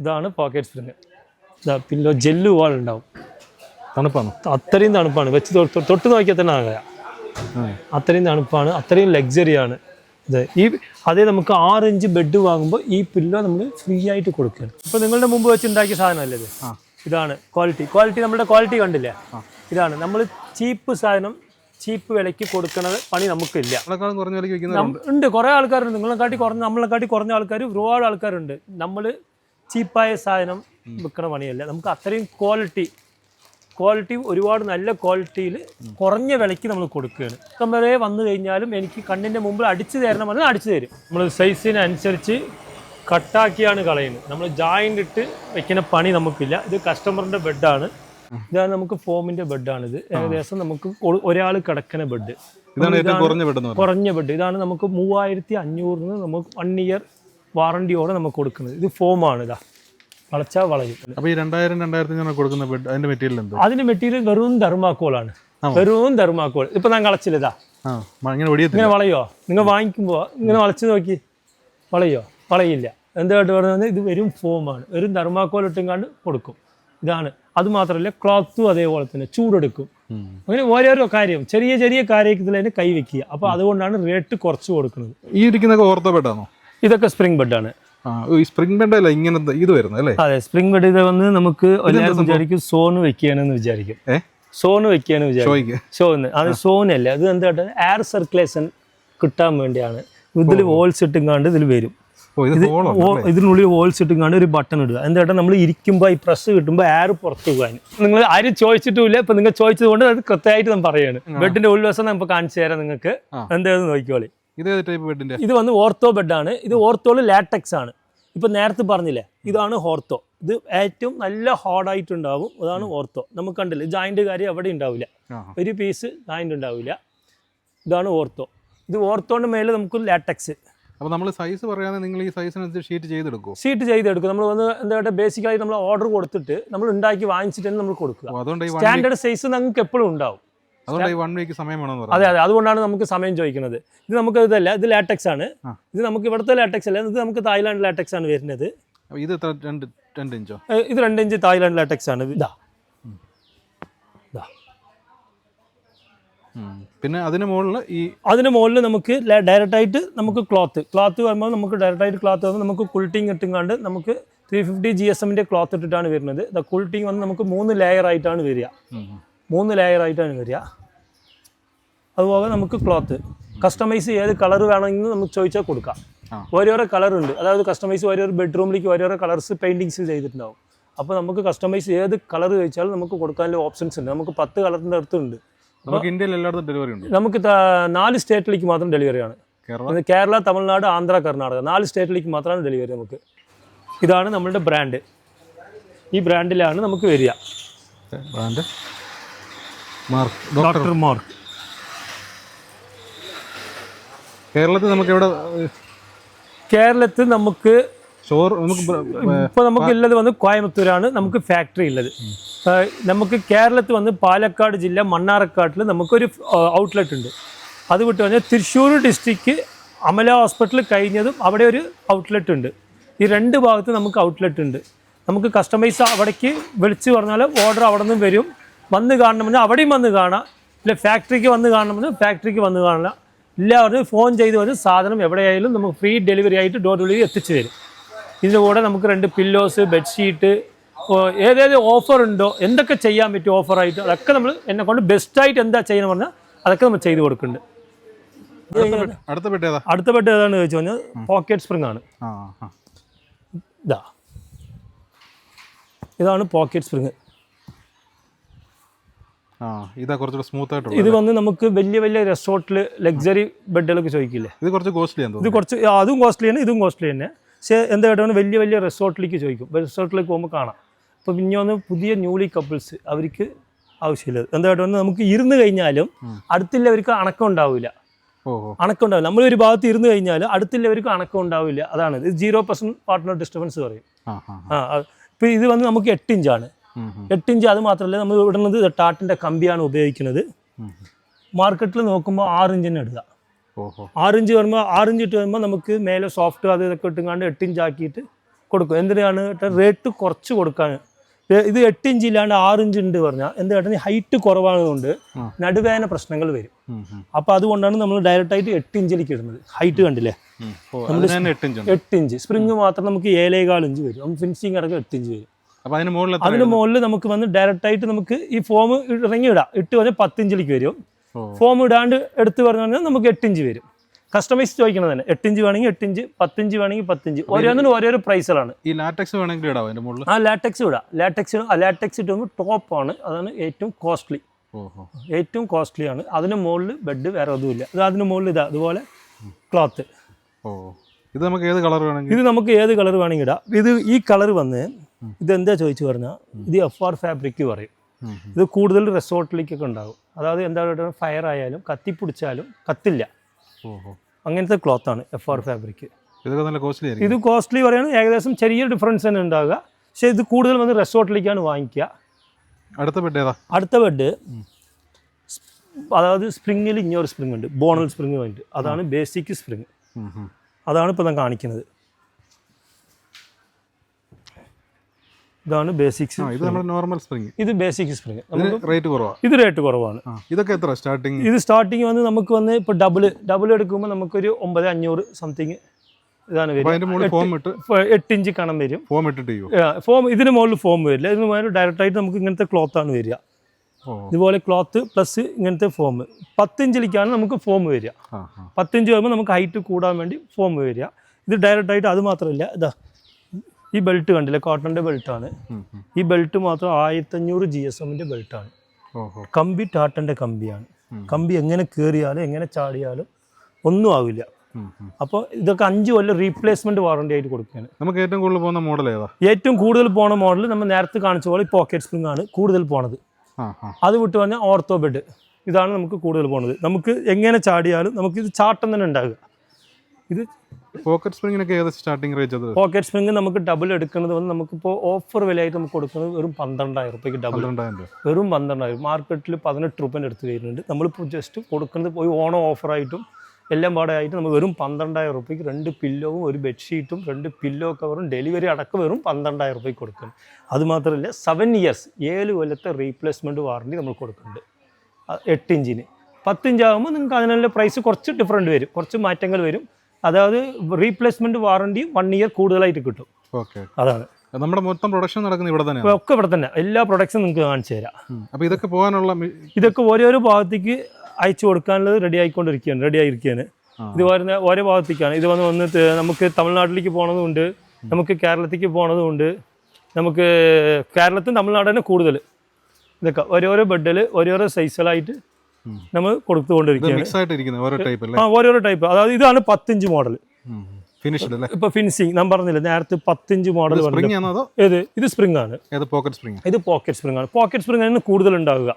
ഇതാണ് pocket spring ഇതാ പിന്നോ gel വാൾ ഉണ്ടാവും. തണുപ്പാണോ? അത്രയും തണുപ്പാണ്. വെച്ച് തൊട്ട് നോക്കിയാൽ തന്നെ അറിയാം അത്രയും തണുപ്പാണ്. അത്രയും ലക്സറിയാണ് ഇത് ഈ അതേ നമുക്ക് ആറ് ഇഞ്ച് ബെഡ് വാങ്ങുമ്പോൾ ഈ പില്ലോ നമ്മൾ ഫ്രീ ആയിട്ട് കൊടുക്കുകയാണ്. ഇപ്പോൾ നിങ്ങളുടെ മുമ്പ് വെച്ച് ഉണ്ടാക്കിയ സാധനമല്ലേ ഇത്? ഇതാണ് ക്വാളിറ്റി ക്വാളിറ്റി നമ്മുടെ ക്വാളിറ്റി കണ്ടില്ലേ? ഇതാണ്. നമ്മൾ ചീപ്പ് സാധനം ചീപ്പ് വിലയ്ക്ക് കൊടുക്കുന്നത് പണി നമുക്കില്ല. ഉണ്ട്. കുറേ ആൾക്കാരുണ്ട്. നിങ്ങളെക്കാട്ടി കുറഞ്ഞ നമ്മളെക്കാട്ടി കുറഞ്ഞ ആൾക്കാർ ഒരുപാട് ആൾക്കാരുണ്ട്. നമ്മൾ ചീപ്പായ സാധനം വിൽക്കണ പണിയല്ല. നമുക്ക് അത്രയും ക്വാളിറ്റി ക്വാളിറ്റി ഒരുപാട് നല്ല ക്വാളിറ്റിയിൽ കുറഞ്ഞ വിലയ്ക്ക് നമ്മൾ കൊടുക്കുകയാണ്. കമ്പറേ വന്നു കഴിഞ്ഞാലും എനിക്ക് കണ്ണിന്റെ മുമ്പിൽ അടിച്ചു തരണം പറഞ്ഞാൽ അടിച്ചു തരും. നമ്മൾ സൈസിനനുസരിച്ച് കട്ടാക്കിയാണ് കളയുന്നത്. നമ്മൾ ജോയിന്റ് ഇട്ട് വെക്കുന്ന പണി നമുക്കില്ല. ഇത് കസ്റ്റമറിന്റെ ബെഡാണ് ഇതാണ് നമുക്ക് ഫോമിന്റെ ബെഡാണിത് ഏകദേശം നമുക്ക് ഒരാൾ കിടക്കുന്ന ബെഡ് കുറഞ്ഞ ബെഡ് ഇതാണ് നമുക്ക് മൂവായിരത്തി അഞ്ഞൂറിന് നമുക്ക് വൺ ഇയർ വാറണ്ടിയോടെ നമുക്ക് കൊടുക്കുന്നത്. ഇത് ഫോമാണ് ഇതാ. വളച്ചാൽ വളയും. അപ്പോൾ ഈ രണ്ടായിരം രണ്ടായിരത്തി കൊടുക്കുന്ന ബെഡ് അതിന്റെ മെറ്റീരിയൽ എന്തോ? അതിന്റെ മെറ്റീരിയൽ വെറും തെർമാക്കോളാണ് വെറും തെർമാക്കോൾ ഇപ്പൊ ഞാൻ കളച്ചില്ലതാ ഇങ്ങനെ വളയോ? നിങ്ങൾ വാങ്ങിക്കുമ്പോൾ ഇങ്ങനെ വളച്ച് നോക്കി. വളയോ? വളയില്ല. എന്തായിട്ട് പറഞ്ഞാൽ ഇത് വെറും ഫോമാണ് വെറും തെർമാക്കോൾ ഇട്ടും കൊടുക്കും. ഇതാണ്. അത് മാത്രമല്ല ക്ലോത്തും അതേപോലെ തന്നെ ചൂടെടുക്കും. അങ്ങനെ ഓരോരോ കാര്യം. ചെറിയ ചെറിയ കാര്യത്തിൽ തന്നെ കൈ അപ്പൊ അപ്പോൾ അതുകൊണ്ടാണ് റേറ്റ് കുറച്ച് കൊടുക്കുന്നത്. ഈ ഇരിക്കുന്നൊക്കെ ഓർത്തോ ബെഡാണോ ഇതൊക്കെ സ്പ്രിംഗ് ബെഡാണ് സ്പ്രിംഗ് ബെഡ് അല്ല ഇങ്ങനെ ഇത് വരുന്നത് അല്ലേ? അതെ സ്പ്രിംഗ് ബെഡ് ഇത് വന്ന് നമുക്ക് എല്ലാവരും വിചാരിക്കും സോണ് വെക്കുകയാണെന്ന് വിചാരിക്കും. സോണ് വെക്കുകയാണ് വിചാരിക്കും. സോന്ന് അത് സോനല്ല അത് എന്താ എയർ സർക്കുലേഷൻ കിട്ടാൻ വേണ്ടിയാണ്. ഇതിൽ ഹോൾസ് ഇട്ടുങ്ങാണ്ട് ഇതിൽ വരും. ഇതിനുള്ളിൽ ഹോൾസ് ഇട്ടുങ്ങാണ്ട് ഒരു ബട്ടൺ ഇടുക. എന്താ നമ്മൾ ഇരിക്കുമ്പോൾ ഈ പ്രസ് കിട്ടുമ്പോൾ എയർ പുറത്തു പോകാൻ. നിങ്ങൾ ആരും ചോദിച്ചിട്ടുമില്ല. ഇപ്പൊ നിങ്ങൾ ചോദിച്ചത് കൊണ്ട് അത് കൃത്യമായിട്ട് ഞാൻ പറയാണ്. ബെഡിന്റെ ഉൾവശം നമുക്ക് കാണിച്ചു തരാം നിങ്ങൾക്ക്. എന്തായാലും നോക്കിക്കോളി. ഇത് ഏത് ടൈപ്പ് ബെഡിന്റെ ഇത് വന്ന് ഓർത്തോ ബെഡാണ് ഇത് ഓർത്തോൾ ലാറ്റക്സ് ആണ്. ഇപ്പൊ നേരത്തെ പറഞ്ഞില്ലേ ഇതാണ് ഹോർത്തോ ഇത് ഏറ്റവും നല്ല ഹാർഡായിട്ടുണ്ടാവും അതാണ് ഓർത്തോ നമുക്ക് കണ്ടില്ലേ ജോയിന്റ് കാര്യം അവിടെ ഉണ്ടാവില്ല. ഒരു പീസ് ജോയിന്റ് ഉണ്ടാവില്ല. ഇതാണ് ഓർത്തോ ഇത് ഓർത്തോണ്ട് മേലെ നമുക്ക് ലാറ്റക്സ് അപ്പോൾ നമ്മൾ സൈസ് പറയാതെ നിങ്ങൾ ഈ സൈസിനനുസരിച്ച് ഷീറ്റ് ചെയ്തെടുക്കും? ഷീറ്റ് ചെയ്തെടുക്കും. നമ്മൾ വന്ന് എന്താ പറയുക ബേസിക്കായി നമ്മൾ ഓർഡർ കൊടുത്തിട്ട് നമ്മൾ ഉണ്ടാക്കി വാങ്ങിച്ചിട്ട് തന്നെ നമ്മൾ കൊടുക്കുക. സ്റ്റാൻഡേർഡ് സൈസ് നിങ്ങൾക്ക് എപ്പോഴും ഉണ്ടാവും. അതെ അതെ. അതുകൊണ്ടാണ് നമുക്ക് സമയം ചോദിക്കുന്നത്. ഇത് നമുക്ക് ഇതല്ല ഇത് ലാറ്റക്സ് ആണ്. ഇത് നമുക്ക് ഇവിടുത്തെ ലാറ്റക്സ് അല്ല ഇത് നമുക്ക് തായ്ലാൻഡ് ലാറ്റക്സ് ആണ് വരുന്നത്. ഇത് രണ്ട് രണ്ട് ഇഞ്ചോ? ഇത് രണ്ട് ഇഞ്ച് തായ്ലാൻഡ് ലാറ്റക്സ് ആണ്. ഇതാ പിന്നെ അതിന് മുകളിൽ ഈ അതിന് മുകളിൽ നമുക്ക് ഡയറക്റ്റ് ആയിട്ട് നമുക്ക് ക്ലോത്ത് ക്ലോത്ത് വരുമ്പോൾ നമുക്ക് ഡയറക്റ്റ് ആയിട്ട് ക്ലോത്ത് വരുമ്പോൾ നമുക്ക് കുൾട്ടിങ് ഇട്ടുകൊണ്ട് നമുക്ക് ത്രീ ഫിഫ്റ്റി ജി എസ് എമ്മിന്റെ ക്ലോത്ത് ഇട്ടിട്ടാണ് വരുന്നത്. ദ കുൾട്ടിങ് വന്ന് നമുക്ക് മൂന്ന് ലെയർ ആയിട്ടാണ് വരിക. മൂന്ന് ലെയർ ആയിട്ടാണ് വരിക. അതുപോലെ നമുക്ക് ക്ലോത്ത് കസ്റ്റമൈസ് ഏത് കളർ വേണമെങ്കിൽ നമുക്ക് ചോദിച്ചാൽ കൊടുക്കാം. ഓരോരോ കളർ ഉണ്ട്. അതായത് കസ്റ്റമൈസ് ഓരോരോ ബെഡ്റൂമിലേക്ക് ഓരോരോ കളർസ് പെയിന്റിങ്സ് ചെയ്തിട്ടുണ്ടാവും. അപ്പോൾ നമുക്ക് കസ്റ്റമൈസ് ഏത് കളർ ചോദിച്ചാലും നമുക്ക് കൊടുക്കാനുള്ള ഓപ്ഷൻസ് ഉണ്ട്. നമുക്ക് പത്ത് കളറിന്റെ അടുത്തുണ്ട് നമുക്ക് ഇന്ത്യയിൽ എല്ലായിടത്തും ഡെലിവറി ഉണ്ട്. നമുക്ക് നാല് സ്റ്റേറ്റിലേക്ക് മാത്രം ഡെലിവറിയാണ് കേരള? കേരള തമിഴ്നാട് ആന്ധ്ര കർണാടക. നാല് സ്റ്റേറ്റിലേക്ക് മാത്രമാണ് ഡെലിവറി നമുക്ക്. ഇതാണ് നമ്മളുടെ ബ്രാൻഡ് ഈ ബ്രാൻഡിലാണ് നമുക്ക് വരിക. Brand doctor doctor mark. കേരളത്തിൽ നമുക്ക് ഇവിടെ കേരളത്തിൽ നമുക്ക് ഷോർ നമുക്ക് ഇപ്പോൾ നമുക്ക് ഉള്ളത് വന്ന് കോയമ്പത്തൂരാണ് നമുക്ക് ഫാക്ടറി ഉള്ളത് നമുക്ക് കേരളത്തിൽ വന്ന് പാലക്കാട് ജില്ല മണ്ണാർക്കാട്ടിൽ നമുക്കൊരു ഔട്ട്ലെറ്റ് ഉണ്ട്. അത് വിട്ട് പറഞ്ഞാൽ തൃശ്ശൂർ ഡിസ്ട്രിക്റ്റ് അമല ഹോസ്പിറ്റൽ കഴിഞ്ഞതും അവിടെ ഒരു ഔട്ട്ലെറ്റ് ഉണ്ട്. ഈ രണ്ട് ഭാഗത്ത് നമുക്ക് ഔട്ട്ലെറ്റ് ഉണ്ട്. നമുക്ക് കസ്റ്റമൈസ് അവിടേക്ക് വിളിച്ച് പറഞ്ഞാൽ ഓർഡർ അവിടെ നിന്നും വരും. വന്ന് കാണണമെന്ന് അവിടെയും വന്ന് കാണാം. ഇല്ല ഫാക്ടറിക്ക് വന്ന് കാണണമെന്ന് ഫാക്ടറിക്ക് വന്ന് കാണില്ല എല്ലാവരും ഫോൺ ചെയ്ത് വന്ന് സാധനം എവിടെയായാലും നമുക്ക് ഫ്രീ ഡെലിവറി ആയിട്ട് ഡോർ ഡെലിവറി എത്തിച്ചു തരും. ഇതിന്റെ കൂടെ നമുക്ക് രണ്ട് പില്ലോസ് ബെഡ്ഷീറ്റ് ഏതേത് ഓഫർ ഉണ്ടോ എന്തൊക്കെ ചെയ്യാൻ പറ്റും ഓഫറായിട്ട് അതൊക്കെ നമ്മൾ എന്നെ കൊണ്ട് ബെസ്റ്റായിട്ട് എന്താ ചെയ്യണമെന്ന് പറഞ്ഞാൽ അതൊക്കെ നമ്മൾ ചെയ്ത് കൊടുക്കുന്നുണ്ട്. അടുത്ത ബെഡ് ഏതാ? അടുത്ത ബെഡ് ഏതാണ് ചോദിച്ചു പറഞ്ഞാൽ പോക്കറ്റ് സ്പ്രിംഗ് ആണ്. ഇതാ. ഇതാണ് പോക്കറ്റ് സ്പ്രിങ് ആ ഇതാ കുറച്ചുകൂടെ സ്മൂത്ത് ആയിട്ട് ഇത് വന്ന് നമുക്ക് വലിയ വലിയ റിസോർട്ടിൽ ലക്സറി ബെഡുകളൊക്കെ ചോദിക്കില്ലേ? ഇത് കുറച്ച് കോസ്റ്റ്ലി ഇത് കുറച്ച് അതും കോസ്റ്റ്ലി തന്നെ ഇതും കോസ്റ്റ്ലി തന്നെ. പക്ഷേ എന്താ കേട്ടോ വലിയ വലിയ റിസോർട്ടിലേക്ക് ചോദിക്കും. റിസോർട്ടിലേക്ക് പോകുമ്പോൾ കാണാം. അപ്പോൾ പിന്നെ ഒന്ന് പുതിയ ന്യൂലി കപ്പിൾസ് അവർക്ക് ആവശ്യമില്ല. എന്താ കേട്ടോ നമുക്ക് ഇരുന്ന് കഴിഞ്ഞാലും അടുത്തുള്ളവർക്ക് അണക്കം ഉണ്ടാവില്ല. അണക്കം ഉണ്ടാവില്ല. നമ്മൾ ഒരു ഭാഗത്ത് ഇരുന്ന് കഴിഞ്ഞാൽ അവർക്ക് അണക്കം ഉണ്ടാവില്ല. അതാണ്. ഇത് സീറോ പെർസെന്റ് പാർട്ട്ണർ ഡിസ്റ്റർബൻസ് പറയും. ആ ഇപ്പം ഇത് വന്ന് നമുക്ക് എട്ട് ഇഞ്ചാണ് എട്ട് ഇഞ്ച് അത് മാത്രമല്ല നമ്മൾ ഇടുന്നത് ടാട്ടിന്റെ കമ്പിയാണ് ഉപയോഗിക്കുന്നത്. മാർക്കറ്റിൽ നോക്കുമ്പോൾ ആറ് ഇഞ്ചിന് ഇടുക. ഇഞ്ച് വരുമ്പോൾ ആറ് ഇഞ്ച് ഇട്ട് വരുമ്പോൾ നമുക്ക് മേലെ സോഫ്റ്റ് അത് ഇതൊക്കെ ഇട്ടുങ്ങാണ്ട് എട്ട് ഇഞ്ച് ആക്കിയിട്ട് കൊടുക്കും. എന്തിനാണ്? റേറ്റ് കുറച്ച് കൊടുക്കാൻ ഇത് ഇത് എട്ട് ഇഞ്ച് ഇല്ലാണ്ട് ആറ് ഇഞ്ച് ഉണ്ട് പറഞ്ഞാൽ എന്ത് കേട്ടാൽ ഹൈറ്റ് കുറവായതുകൊണ്ട് നടുവേദന പ്രശ്നങ്ങൾ വരും. അപ്പോൾ അതുകൊണ്ടാണ് നമ്മൾ ഡയറക്റ്റ് ആയിട്ട് എട്ട് ഇഞ്ചിലേക്ക് ഇടുന്നത്. ഹൈറ്റ് കണ്ടില്ലേ? നമ്മൾ ഓ എട്ട് ഇഞ്ച് ഉണ്ട്. ഇഞ്ച് സ്പ്രിങ് മാത്രം നമുക്ക് ഏഴേകാൽ ഇഞ്ച് വരും. ഫിനിഷിങ് അടക്കം എട്ട് ഇഞ്ച് വരും. അപ്പൊ അതിന് മുകളിൽ എത്ര അതിന് മുകളിൽ നമുക്ക് വന്ന് ഡയറക്റ്റ് ആയിട്ട് നമുക്ക് ഈ ഫോം ഇറങ്ങി ഇടാം ഇട്ട് പറഞ്ഞാൽ പത്തിഞ്ചിലേക്ക് വരും. ഫോം ഇടാണ്ട് എടുത്ത് പറഞ്ഞു പറഞ്ഞാൽ നമുക്ക് എട്ടിഞ്ച് വരും. കസ്റ്റമൈസ് ചോദിക്കണം തന്നെ. എട്ടിഞ്ച് വേണമെങ്കിൽ എട്ടിഞ്ച് പത്തിഞ്ച് വേണമെങ്കിൽ പത്തിഞ്ച്. ഓരോന്നിനും ഓരോരോ പ്രൈസുകളാണ് ഈ ലാറ്റക്സ് വേണമെങ്കിൽ ഇടാം മുകളിൽ? ആ ലാറ്റക്സ് ഇടാം. ലാറ്റക്സ് ആ ലാറ്റക്സ് ടോപ്പ് ആണ്. അതാണ് ഏറ്റവും കോസ്റ്റ്ലി ഏറ്റവും കോസ്റ്റ്ലി ആണ്. അതിന് മുകളിൽ ബെഡ് വേറെ ഒന്നുമില്ല അത് അതിന് മുകളിൽ ഇതാ. അതുപോലെ ക്ലോത്ത് ഓ. ഇത് നമുക്ക് ഏത് കളർ വേണമെങ്കിൽ? ഇത് നമുക്ക് ഏത് കളർ വേണമെങ്കിൽ ഇടാം. ഇത് ഈ കളർ വന്ന് ഇത് എന്താ ചോദിച്ചു പറഞ്ഞാൽ ഇത് എഫ് ആർ ഫാബ്രിക് പറയും. ഇത് കൂടുതൽ റിസോർട്ടിലേക്കൊക്കെ ഉണ്ടാകും അതായത് എന്താ പറയുക ഫയർ ആയാലും കത്തിപ്പിടിച്ചാലും കത്തില്ല. അങ്ങനത്തെ ആണ് എഫ് ആർ ഫാബ്രിക് ഇത് കോസ്റ്റ്ലി പറയുന്നത് ഏകദേശം ചെറിയ ഡിഫറൻസ് തന്നെ ഉണ്ടാവുക. പക്ഷേ ഇത് കൂടുതൽ വന്ന് റിസോർട്ടിലേക്കാണ് വാങ്ങിക്കുക. അടുത്ത ബെഡ് ഏതാ? അടുത്ത ബെഡ് അതായത് സ്പ്രിങ്ങിൽ ഇഞ്ഞൊരു സ്പ്രിങ് ഉണ്ട്. ബോണൽ സ്പ്രിങ് വേണ്ടി അതാണ് ബേസിക് സ്പ്രിങ്. അതാണ് ഇപ്പോൾ ഞാൻ കാണിക്കുന്നത്. ഇതാണ് ബേസിക്സ് ആ ഇത് നമ്മുടെ നോർമൽ സ്പ്രിംഗ് ഇത് ബേസിക് സ്പ്രിംഗ് റേറ്റ് കുറവാണ് ഇത് റേറ്റ് കുറവാണ്. ഇതൊക്കെ എത്ര? സ്റ്റാർട്ടിങ് ഇത് സ്റ്റാർട്ടിങ് വന്ന് നമുക്ക് വന്ന് ഇപ്പോൾ ഡബിൾ ഡബിൾ എടുക്കുമ്പോൾ നമുക്കൊരു ഒമ്പത് അഞ്ഞൂറ് സംതിങ് ഇതാണ് ഇപ്പൊ എട്ട് ഇഞ്ച് കണം വരും. ഫോം ഇട്ടിട്ട് ഫോം ഇതിന് മുകളിൽ ഫോം വരില്ല. ഇതിന് മുകളിൽ ഡയറക്റ്റായിട്ട് നമുക്ക് ഇങ്ങനത്തെ ക്ലോത്ത് ആണ് വരിക. ഇതുപോലെ ക്ലോത്ത് പ്ലസ് ഇങ്ങനത്തെ ഫോം പത്തിഞ്ചിലേക്കാണ് നമുക്ക് ഫോം വരിക. പത്തിഞ്ച് വരുമ്പോൾ നമുക്ക് ഹൈറ്റ് കൂടാൻ വേണ്ടി ഫോം വരിക. ഇത് ഡയറക്റ്റായിട്ട് അത് മാത്രമല്ല ഇതാ ഈ ബെൽറ്റ് കണ്ടില്ലേ? കോട്ടന്റെ ബെൽറ്റാണ്. ഈ ബെൽറ്റ് മാത്രം ആയിരത്തഞ്ഞൂറ് ജി എസ് എമ്മിന്റെ ബെൽറ്റാണ്. കമ്പി ടാട്ടന്റെ കമ്പിയാണ്. കമ്പി എങ്ങനെ കയറിയാലും എങ്ങനെ ചാടിയാലും ഒന്നും ആവില്ല. അപ്പോൾ ഇതൊക്കെ അഞ്ച് കൊല്ലം റീപ്ലേസ്മെന്റ് വാറണ്ടി ആയിട്ട് കൊടുക്കുകയാണ്. നമുക്ക് ഏറ്റവും കൂടുതൽ പോകുന്ന മോഡൽ ഏതാ? ഏറ്റവും കൂടുതൽ പോണ മോഡൽ നമ്മൾ നേരത്തെ കാണിച്ച പോലെ പോക്കറ്റ് സ്പ്രിംഗ് ആണ് കൂടുതൽ പോണത്. അത് വിട്ട് പറഞ്ഞാൽ ഓർത്തോ ബെഡ് ഇതാണ് നമുക്ക് കൂടുതൽ പോണത്. നമുക്ക് എങ്ങനെ ചാടിയാലും നമുക്ക് ഇത് ചാട്ടം തന്നെ ഉണ്ടാകുക ഇത് പോക്കറ്റ് സ്പ്രിങ്ങിനൊക്കെ ഏത് സ്റ്റാർട്ടിംഗ് റേഞ്ച് അത്. പോക്കറ്റ് സ്പ്രിംഗ് നമുക്ക് ഡബിൾ എടുക്കുന്നത് വന്ന് നമുക്കിപ്പോൾ ഓഫർ വിലയായിട്ട് നമുക്ക് കൊടുക്കുന്നത് വെറും പന്ത്രണ്ടായിരം റുപ്യക്ക് ഡബിൾ വെറും പന്ത്രണ്ടായിരം. മാർക്കറ്റിൽ പതിനെട്ട് രൂപേന്റെ അടുത്ത് വരുന്നുണ്ട് നമ്മളിപ്പോൾ ജസ്റ്റ് കൊടുക്കുന്നത് പോയി ഓണം ഓഫറായിട്ടും എല്ലാം പാടെ ആയിട്ട് നമുക്ക് വെറും പന്ത്രണ്ടായിരം റുപ്യക്ക് രണ്ട് പില്ലോവും ഒരു ബെഡ്ഷീറ്റും രണ്ട് പില്ലോ കവറും ഡെലിവറി അടക്കം വെറും പന്ത്രണ്ടായിരം റുപ്യക്ക് കൊടുക്കും അതുമാത്രമല്ല സെവൻ ഇയേഴ്സ് ഏഴ് കൊല്ലത്തെ റീപ്ലേസ്മെന്റ് വാറണ്ടി നമ്മൾ കൊടുക്കുന്നുണ്ട്. എട്ട് ഇഞ്ചിന്. പത്ത് ഇഞ്ചാകുമ്പോൾ നിങ്ങൾക്ക് അതിനുള്ള പ്രൈസ് കുറച്ച് ഡിഫറന്റ് വരും. കുറച്ച് മാറ്റങ്ങൾ വരും. അതായത് റീപ്ലേസ്മെന്റ് വാറണ്ടി വൺ ഇയർ കൂടുതലായിട്ട് കിട്ടും. ഓക്കെ അതാണ്. നമ്മുടെ മൊത്തം പ്രൊഡക്ഷൻ നടക്കുന്നത് ഇവിടെ തന്നെ ഒക്കെ ഇവിടെ തന്നെ. എല്ലാ പ്രൊഡക്ഷനും നിങ്ങൾക്ക് കാണിച്ചു തരാം. അപ്പോൾ ഇതൊക്കെ പോകാനുള്ള ഇതൊക്കെ ഓരോരോ ഭാഗത്തേക്ക് അയച്ചു കൊടുക്കാനുള്ളത് റെഡി ആയിക്കൊണ്ടിരിക്കുകയാണ് റെഡി ആയിരിക്കുകയാണ്. ഇത് വരുന്ന ഓരോ ഭാഗത്തേക്കാണ്. ഇത് വന്ന് വന്ന് നമുക്ക് തമിഴ്നാട്ടിലേക്ക് പോണതുമുണ്ട് നമുക്ക് കേരളത്തിലേക്ക് പോണതുമുണ്ട് നമുക്ക് കേരളത്തിൽ തമിഴ്നാട് തന്നെ കൂടുതൽ. ഇതൊക്കെ ഓരോരോ ബെഡിൽ ഓരോരോ സൈസുകളായിട്ട്. നമ്മൾ കൊടുത്തുകൊണ്ടിരിക്കുകയാണ്. ഓരോരോ ടൈപ്പ് അതായത് ഇതാണ് പത്തിഞ്ച് മോഡൽ ഇപ്പൊ ഫിനിഷിംഗ് ഞാൻ പറഞ്ഞില്ല നേരത്തെ പത്തിഞ്ച് മോഡൽ ഏത്? ഇത് സ്പ്രിംഗ് ആണ്. ഇത് പോക്കറ്റ് സ്പ്രിംഗ് ആണ്. പോക്കറ്റ് സ്പ്രിംഗ് ആണ് കൂടുതൽ ഉണ്ടാവുക.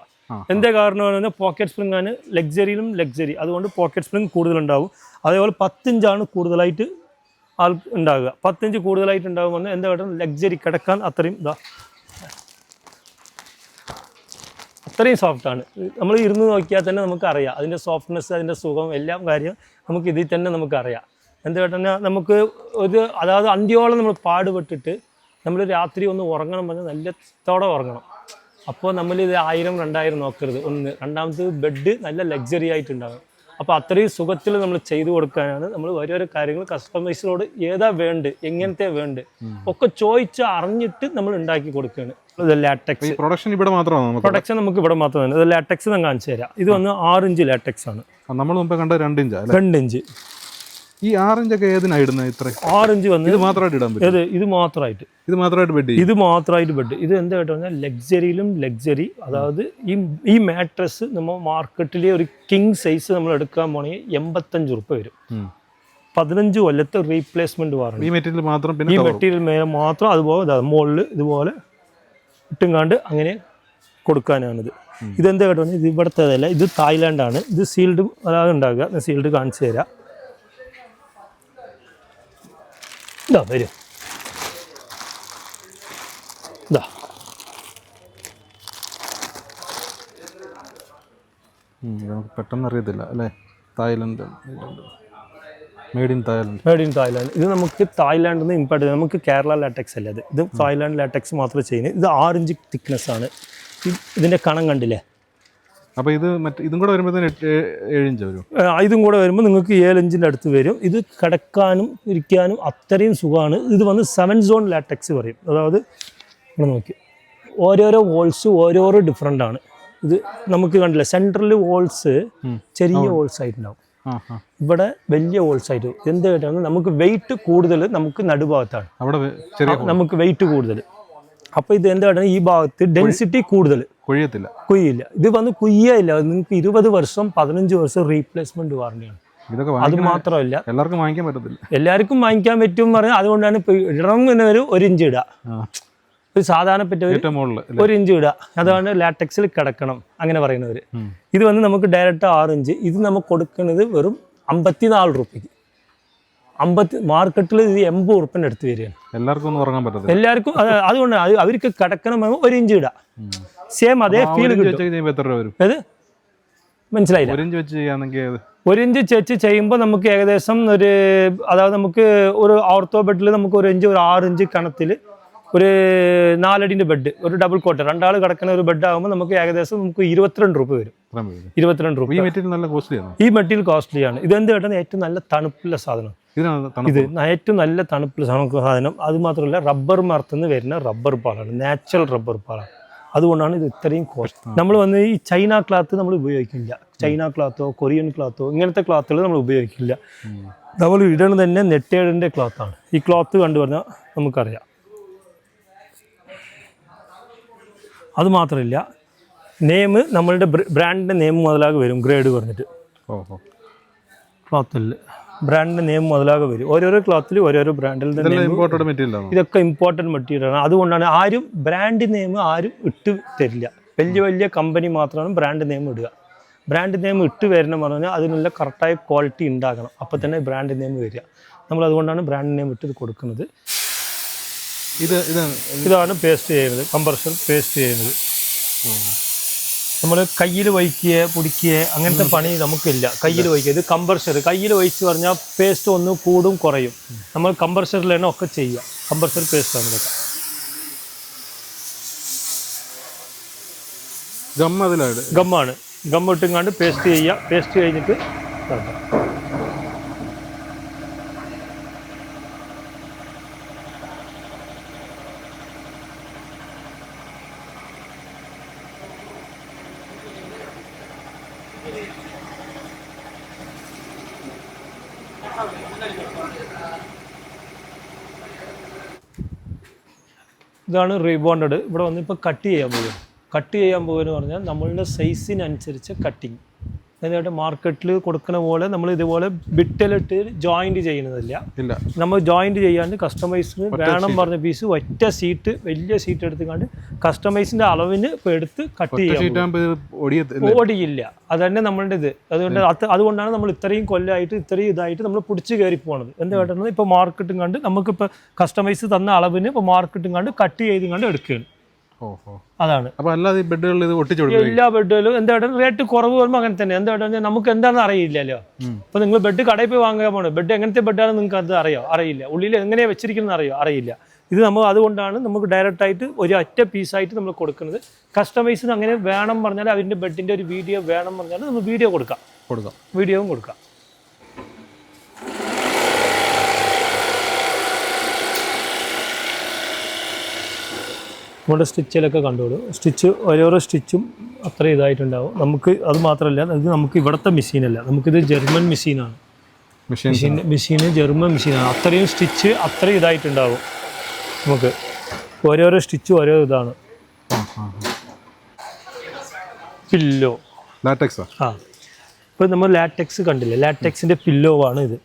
എന്താ കാരണം പോക്കറ്റ് സ്പ്രിംഗ് ആണ് ലക്സറിയിലും ലക്സറി അതുകൊണ്ട് പോക്കറ്റ് സ്പ്രിംഗ് കൂടുതൽ ഉണ്ടാവും. അതേപോലെ പത്തിഞ്ചാണ് കൂടുതലായിട്ട് ആൾ ഉണ്ടാവുക. പത്തിഞ്ച് കൂടുതലായിട്ട് ഉണ്ടാകുമ്പോൾ എന്താ പറയുക ലക്സറി കിടക്കാൻ അത്രയും ഇതാ. അത്രയും സോഫ്റ്റാണ് നമ്മൾ ഇരുന്ന് നോക്കിയാൽ തന്നെ നമുക്കറിയാം അതിന്റെ സോഫ്റ്റ്നെസ് അതിന്റെ സുഖം എല്ലാം കാര്യം നമുക്ക് ഇതിൽ തന്നെ നമുക്കറിയാം പറഞ്ഞാൽ നമുക്ക് ഒരു അതായത് അന്ത്യോളം നമ്മൾ പാടുപെട്ടിട്ട് നമ്മൾ രാത്രി ഒന്ന് ഉറങ്ങണം പറഞ്ഞാൽ നല്ല തോടെ ഉറങ്ങണം. അപ്പോൾ നമ്മൾ ഇത് ആയിരം രണ്ടായിരം നോക്കരുത്. ഒന്ന് രണ്ടാമത് ബെഡ് നല്ല ലക്ഷറി ആയിട്ടുണ്ടാകും അപ്പോൾ അത്രയും സുഖത്തിൽ നമ്മൾ ചെയ്തു കൊടുക്കാനാണ് നമ്മൾ ഓരോരോ കാര്യങ്ങൾ കസ്റ്റമേഴ്സിനോട് ഏതാ വേണ്ട എങ്ങനത്തെ വേണ്ട ഒക്കെ ചോദിച്ച് അറിഞ്ഞിട്ട് നമ്മൾ ഉണ്ടാക്കി കൊടുക്കുകയാണ്. ലാറ്റക്സ് പ്രൊഡക്ഷൻ ഇവിടെ മാത്രമാണ് പ്രൊഡക്ഷൻ നമുക്ക് ഇവിടെ മാത്രമാണ് ഇത് ലാറ്റക്സ് ഞാൻ കാണിച്ചു തരാം. ഇത് വന്ന് ആറ് ഇഞ്ച് ലാറ്റക്സ് ആണ്. നമ്മൾ മുമ്പ് കണ്ട രണ്ട് ഇഞ്ച് രണ്ട് ഇഞ്ച്. ഈ ആറഞ്ച് ഒക്കെ ഏതിനാ ഇടുന്നത് ഇത്ര? ആറഞ്ച് വന്ന് ഇത് മാത്രമായിട്ട് ഇടാൻ പറ്റും ഇത് ഇത് മാത്രമായിട്ട്. ഇത് മാത്രമായിട്ട് ബെഡ് ഇത് മാത്രമായിട്ട് ബെഡ് ഇത് എന്താ കേട്ടോ പറഞ്ഞാൽ ലക്സറിയിലും ലക്സറി അതായത് ഈ ഈ മാട്രസ് നമ്മൾ മാർക്കറ്റിലെ ഒരു കിങ് സൈസ് നമ്മൾ എടുക്കാൻ പോണെങ്കിൽ എൺപത്തഞ്ച് ഉറുപ്പ് വരും. പതിനഞ്ച് കൊല്ലത്തെ റീപ്ലേസ്മെന്റ് വാറണ്ടി ഈ മെറ്റീരിയൽ മാത്രം പിന്നെ ഈ മെറ്റീരിയൽ മേലെ മാത്രം അതുപോലെ മുകളിൽ ഇതുപോലെ ഇട്ടുങ്ങാണ്ട് അങ്ങനെ കൊടുക്കാനാണിത്. ഇതെന്താ കേട്ടോ ഇത് ഇവിടുത്തേതല്ല ഇത് തായ്ലാൻഡാണ്. ഇത് സീൽഡ് അതായത് ഉണ്ടാകുക സീൽഡ് കാണിച്ചു തരാം. ഇതാ വരും. ഇതാ. ഇത് നമുക്ക് പെട്ടെന്ന് അറിയത്തില്ല അല്ലേ? Thailand. Made in Thailand made in Thailand ഇത് നമുക്ക് തായ്ലാൻഡിൽ നിന്ന് ഇമ്പോർട്ട് ചെയ്ത് നമുക്ക് കേരള ലാറ്റക്സ് അല്ല ഇത് ഇത് തായ്ലാൻഡ് ലാറ്റക്സ് മാത്രമേ ചെയ്യുന്നത്. ഇത് ആറ് ഇഞ്ച് തിക്നെസ് ആണ്. ഇത് ഇതിന്റെ കണം കണ്ടില്ലേ? അപ്പോൾ ഇത് മറ്റേ ഇതും കൂടെ വരുമ്പോഴത്തേന് എട്ട് ഏഴ് ഇഞ്ച് വരും. ഇതും കൂടെ വരുമ്പോൾ നിങ്ങൾക്ക് ഏഴ് ഇഞ്ചിന്റെ അടുത്ത് വരും. ഇത് കിടക്കാനും ഇരിക്കാനും അത്രയും സുഖമാണ്. ഇത് വന്ന് സെവൻ സോൺ ലാറ്റക്സ് പറയും. അതായത് ഇവിടെ നോക്കി. ഓരോരോ വോൾസ് ഓരോരോ ഡിഫറെന്റ് ആണ്. ഇത് നമുക്ക് കണ്ടില്ല സെൻട്രൽ വോൾസ് ചെറിയ വോൾസ് ആയിട്ടുണ്ടാവും. ഇവിടെ വലിയ വോൾസ് ആയിട്ട്. എന്ത് കേട്ടാണ്? നമുക്ക് വെയിറ്റ് കൂടുതൽ നമുക്ക് നടുഭാഗത്താണ്. അവിടെ നമുക്ക് വെയിറ്റ് കൂടുതൽ. അപ്പോൾ ഇത് എന്താ ഈ ഭാഗത്ത് ഡെൻസിറ്റി കൂടുതൽ. കൊഴിയത്തില്ല. കൊയ്യില്ല ഇത് വന്ന് കുയ്യയില്ല നിങ്ങൾക്ക് ഇരുപത് വർഷം പതിനഞ്ച് വർഷം റീപ്ലേസ്മെന്റ് വാറണ്ടിയാണ് ഇതൊക്കെ അത് മാത്രമല്ല. എല്ലാവർക്കും വാങ്ങിക്കാൻ പറ്റത്തില്ല. എല്ലാവർക്കും വാങ്ങിക്കാൻ പറ്റും പറഞ്ഞാൽ അതുകൊണ്ടാണ് ഇടണം എന്നൊരു ഒരു ഇഞ്ച് ഇടുക ഒരു സാധാരണപ്പെട്ട ഒരു ഇഞ്ച് ഇടുക അതുകൊണ്ട് ലാറ്റക്സിൽ കിടക്കണം അങ്ങനെ പറയുന്നവർ ഇത് വന്ന് നമുക്ക് ഡയറക്റ്റ് ആറ് ഇഞ്ച്. ഇത് നമുക്ക് കൊടുക്കുന്നത് വെറും അമ്പത്തിനാല് റുപ്യക്ക്. അമ്പത്തി മാർക്കറ്റിൽ ഇത് എൺപത് ഉറുപ്പിന്റെ അടുത്ത് വരികയാണ്. എല്ലാവർക്കും എല്ലാവർക്കും അത് അതുകൊണ്ട് അവർക്ക് കിടക്കണം ഒരു ഇഞ്ച് ഇടുക സെയിം അതേ ഫീൽ കിട്ടും. വെച്ച് കഴിയുമ്പോൾ എത്ര രൂപ വരും? ഏത്? മനസ്സിലായില്ല. ഒരു ഇഞ്ച് വെച്ച് ഒരു ഇഞ്ച് ചെച്ച് ചെയ്യുമ്പോൾ നമുക്ക് ഏകദേശം ഒരു അതായത് നമുക്ക് ഒരു ഓർത്തോ ബെഡിൽ നമുക്ക് ഒരു ഇഞ്ച് ഒരു ആറ് ഇഞ്ച് കണത്തിൽ ഒരു നാലടിന്റെ ബെഡ് ഒരു ഡബിൾ കോട്ട് രണ്ടാൾ കിടക്കുന്ന ഒരു ബെഡ് ആകുമ്പോൾ നമുക്ക് ഏകദേശം നമുക്ക് ഇരുപത്തിരണ്ട് രൂപ വരും. ഇരുപത്തിരണ്ട് രൂപ ഈ മെറ്റീരിയൽ നല്ല കോസ്റ്റ്ലി ആണ്? ഈ മെറ്റീരിയൽ കോസ്റ്റ്ലിയാണ് ഇതെന്ത് കേട്ടാൽ ഏറ്റവും നല്ല തണുപ്പുള്ള സാധനം. ഇത് ഏറ്റവും നല്ല തണുപ്പുള്ള സാധനം. സാധനം അത് മാത്രമല്ല റബ്ബർ മരത്തുനിന്ന് വരുന്ന റബ്ബർ പാലാണ് നാച്ചുറൽ റബ്ബർ പാലാണ് അതുകൊണ്ടാണ് ഇത് ഇത്രയും കോസ്റ്റ് നമ്മൾ വന്ന് ഈ ചൈന ക്ലാത്ത് നമ്മൾ ഉപയോഗിക്കില്ല. ചൈന ക്ലാത്തോ കൊറിയൻ ക്ലാത്തോ ഇങ്ങനത്തെ ക്ലാത്തുകൾ നമ്മൾ ഉപയോഗിക്കില്ല. നമ്മൾ ഇടണത് തന്നെ നെട്ടേടന്റെ ക്ലോത്താണ് ഈ ക്ലോത്ത് കണ്ടു പറഞ്ഞാൽ നമുക്കറിയാം. അത് മാത്രമല്ല നെയിം നമ്മളുടെ ബ്രാൻഡിന്റെ നെയിം മുതലാകെ വരും ഗ്രേഡ് പറഞ്ഞിട്ട്. ഓഹോ. ക്ലോത്തിൽ ബ്രാൻഡിന്റെ നെയിം മുതലാകെ വരും. ഓരോരോ ക്ലോത്തിൽ ഓരോരോ ബ്രാൻഡിൽ ഇതൊക്കെ ഇമ്പോർട്ടഡ് മെറ്റീരിയൽ ആണ്. ഇതൊക്കെ ഇമ്പോർട്ടഡ് മെറ്റീരിയലാണ് അതുകൊണ്ടാണ് ആരും ബ്രാൻഡ് നെയിം ആരും ഇട്ട് തരില്ല. വലിയ വലിയ കമ്പനി മാത്രമാണ് ബ്രാൻഡ് നെയിം ഇടുക. ബ്രാൻഡ് നെയിം ഇട്ട് വരണം പറഞ്ഞാൽ അതിനുള്ള കറക്റ്റായ ക്വാളിറ്റി ഉണ്ടാകണം. അപ്പോൾ തന്നെ ബ്രാൻഡ് നെയിം വരിക. നമ്മൾ അതുകൊണ്ടാണ് ബ്രാൻഡ് നെയിം ഇട്ട് കൊടുക്കുന്നത്. ഇത് ഇതാണ് പേസ്റ്റ് ചെയ്യുന്നത്. കമ്പർഷൻ പേസ്റ്റ് ചെയ്യുന്നത്. നമ്മൾ കയ്യിൽ വഹിക്കുക പൊടിക്കുക അങ്ങനത്തെ പണി നമുക്കില്ല. കയ്യിൽ വഹിക്കുക ഇത് കമ്പർഷർ കയ്യിൽ വഹിച്ച് പറഞ്ഞാൽ പേസ്റ്റ് ഒന്ന് കൂടും കുറയും. നമ്മൾ കമ്പർഷറിൽ തന്നെ ഒക്കെ ചെയ്യുക. കമ്പർഷർ പേസ്റ്റാണ് ഇതൊക്കെ. ഗം അതിലാണ് ഗമ്മാണ്. ഗം കണ്ട് പേസ്റ്റ് ചെയ്യുക. പേസ്റ്റ് കഴിഞ്ഞിട്ട് ഇതാണ് റീബോണ്ടഡ് ഇവിടെ വന്ന് ഇപ്പോൾ കട്ട് ചെയ്യാൻ പോകും കട്ട് ചെയ്യാൻ പോകുമെന്ന് പറഞ്ഞാൽ നമ്മളുടെ സൈസിനനുസരിച്ച് കട്ടിങ് എന്നിട്ട് മാർക്കറ്റിൽ കൊടുക്കുന്ന പോലെ നമ്മൾ ഇതുപോലെ ബിറ്റലിട്ട് ജോയിന്റ് ചെയ്യുന്നതല്ല. നമ്മൾ ജോയിന്റ് ചെയ്യാണ്ട് കസ്റ്റമൈസിന് വേണം പറഞ്ഞ പീസ് ഒറ്റ സീറ്റ് വലിയ സീറ്റ് എടുത്തുകൊണ്ട് കസ്റ്റമൈസിന്റെ അളവിന് ഇപ്പോൾ എടുത്ത് കട്ട് ചെയ്യാം ഓടിയില്ല. അതന്നെ നമ്മളുടെ ഇത്. അതുകൊണ്ട് അത് അതുകൊണ്ടാണ് നമ്മൾ ഇത്രയും കൊല്ലമായിട്ട് ഇത്രയും ഇതായിട്ട് നമ്മൾ പിടിച്ച് കയറി പോകണത് എന്താ കേട്ടത്? ഇപ്പോൾ മാർക്കറ്റും കണ്ട് നമുക്കിപ്പോൾ കസ്റ്റമൈസ് തന്ന അളവിന് ഇപ്പോൾ മാർക്കറ്റും കണ്ട് കട്ട് ചെയ്ത് കണ്ട് എടുക്കുകയാണ് അതാണ്. അല്ലാതെ ബെഡുകളിൽ ഇത് ഒട്ടിച്ചു എല്ലാ ബെഡുകളും എന്താ റേറ്റ് കുറവ് വരുമ്പോൾ അങ്ങനെ തന്നെ. എന്താ നമുക്ക് എന്താണെന്ന് അറിയില്ലല്ലോ. അപ്പോൾ നിങ്ങൾ ബെഡ് കടയിൽ പോയി വാങ്ങാൻ പോകണം ബെഡ് എങ്ങനത്തെ ബെഡാണ് നിങ്ങൾക്ക് അത് അറിയോ? അറിയില്ല. ഉള്ളിൽ എങ്ങനെയാണ് വെച്ചിരിക്കുന്നത് അറിയോ? അറിയില്ല. ഇത് നമ്മൾ അതുകൊണ്ടാണ് നമുക്ക് ഡയറക്റ്റ് ആയിട്ട് ഒരു ഒറ്റ പീസായിട്ട് നമ്മൾ കൊടുക്കുന്നത്. കസ്റ്റമൈസിന് അങ്ങനെ വേണം പറഞ്ഞാൽ അതിന്റെ ബെഡിന്റെ ഒരു വീഡിയോ വേണം പറഞ്ഞാൽ നമ്മൾ വീഡിയോ കൊടുക്കാം. കൊടുക്കാം. വീഡിയോയും കൊടുക്കാം. നമ്മുടെ സ്റ്റിച്ചിലൊക്കെ കണ്ടോളൂ സ്റ്റിച്ച് ഓരോരോ സ്റ്റിച്ചും അത്ര ഇതായിട്ടുണ്ടാവും. നമുക്ക് അത് മാത്രമല്ല ഇത് നമുക്ക് ഇവിടുത്തെ മെഷീനല്ല നമുക്കിത് ജർമ്മൻ മെഷീനാണ് മെഷീൻ മെഷീൻ മെഷീന് ജർമ്മൻ മെഷീനാണ് അത്രയും സ്റ്റിച്ച് അത്രയും ഇതായിട്ടുണ്ടാവും നമുക്ക്. ഓരോരോ സ്റ്റിച്ച് ഓരോ ഇതാണ്. പില്ലോ ലാറ്റക്സ് ആ? ഇപ്പോൾ നമ്മൾ ലാറ്റക്സ് കണ്ടില്ലേ? ലാറ്റക്സിന്റെ പില്ലോ ആണ് ഇത്.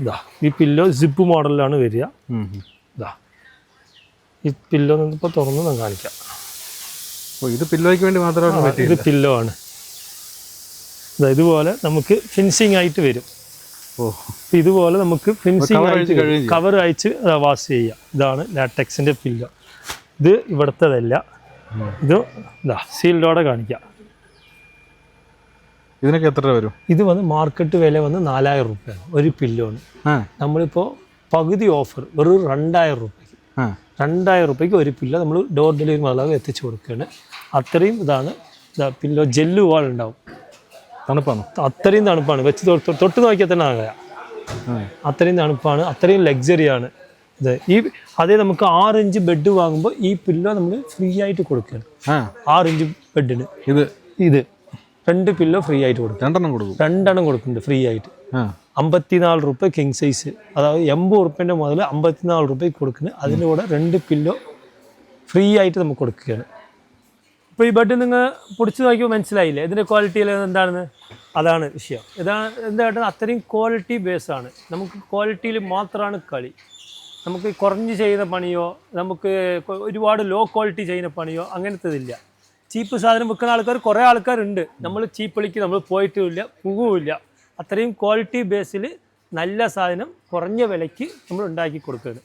ഇതാ. ഈ പില്ലോ സിപ്പ് മോഡലിലാണ് വരിക. ഈ പില്ലോ ഇപ്പോൾ തുറന്ന് ഞാൻ കാണിക്കാം. ഓ ഇത് പില്ലോയ്ക്ക് വേണ്ടി മാത്രമാണ് ഇത് പില്ലോ ആണ്. ഇതാ ഇതുപോലെ നമുക്ക് ഫിനിഷിംഗ് ആയിട്ട് വരും. ഓ. ഇതുപോലെ നമുക്ക് ഫിനിഷിംഗ് ആയിട്ട് കവർ അയച്ച് വാഷ് ചെയ്യാം ഇതാണ് ലാറ്റക്സിന്റെ പില്ലോ ഇത് ഇവിടുത്തേതല്ല. ഇത് ഇതാ സീൽഡോടെ കാണിക്കാം. ഇതിനൊക്കെ എത്ര വരും? ഇത് വന്ന് മാർക്കറ്റ് വില വന്ന് നാലായിരം റുപ്യാണ്. ഒരു പില്ലോണ് നമ്മളിപ്പോൾ പകുതി ഓഫർ വെറും രണ്ടായിരം റുപ്യക്ക്. രണ്ടായിരം റുപ്യക്ക് ഒരു പില്ലോ നമ്മൾ ഡോർ ഡെലിവറി മുതലാകെ എത്തിച്ചു കൊടുക്കുകയാണ്. അത്രയും ഇതാണ്. ഇതാ പില്ലോ ജെല്ലു വാൾ ഉണ്ടാവും തണുപ്പാണ്? അത്രയും തണുപ്പാണ്. വെച്ച് തൊട്ട് നോക്കിയാൽ തന്നെ അറിയാം അത്രയും തണുപ്പാണ്. അത്രയും ലക്സറിയാണ് ഇത് ഈ അതേ നമുക്ക് ആറ് ഇഞ്ച് ബെഡ് വാങ്ങുമ്പോൾ ഈ പില്ലോ നമ്മൾ ഫ്രീ ആയിട്ട് കൊടുക്കുകയാണ്. ആറ് ഇഞ്ച് ബെഡിന് ഇത്? ഇത്. രണ്ട് പില്ലോ ഫ്രീ ആയിട്ട് കൊടുക്കും. രണ്ടെണ്ണം കൊടുക്കും. രണ്ടെണ്ണം കൊടുക്കുന്നുണ്ട് ഫ്രീ ആയിട്ട്. അമ്പത്തിനാല് റുപ്യ കിങ് സൈസ് അതായത് എൺപത് റുപ്യന്റെ മുതൽ അമ്പത്തിനാല് റുപ്യക്ക് കൊടുക്കുന്നത് അതിന്റെ കൂടെ രണ്ട് പില്ലോ ഫ്രീ ആയിട്ട് നമുക്ക് കൊടുക്കുകയാണ്. ഇപ്പോൾ ഈ ബെഡ് നിങ്ങൾ പൊടിച്ച് നോക്കിയപ്പോൾ മനസ്സിലായില്ലേ? ഇതിന്റെ ക്വാളിറ്റിയിൽ എന്താണെന്ന്? അതാണ് വിഷയം. ഇതാണ് എന്തായിട്ട് അത്രയും ക്വാളിറ്റി ബേസാണ് നമുക്ക് ക്വാളിറ്റിയിൽ മാത്രമാണ് കളി. നമുക്ക് കുറഞ്ഞ് ചെയ്യുന്ന പണിയോ നമുക്ക് ഒരുപാട് ലോ ക്വാളിറ്റി ചെയ്യുന്ന പണിയോ അങ്ങനത്തേതില്ല. ചീപ്പ് സാധനം വിൽക്കുന്ന ആൾക്കാർ കുറേ ആൾക്കാരുണ്ട്. നമ്മൾ ചീപ്പ് വിളിക്ക് നമ്മൾ പോയിട്ടുമില്ല പോകുമില്ല അത്രയും ക്വാളിറ്റി ബേസിൽ നല്ല സാധനം കുറഞ്ഞ വിലയ്ക്ക് നമ്മൾ ഉണ്ടാക്കി കൊടുക്കുകയാണ്.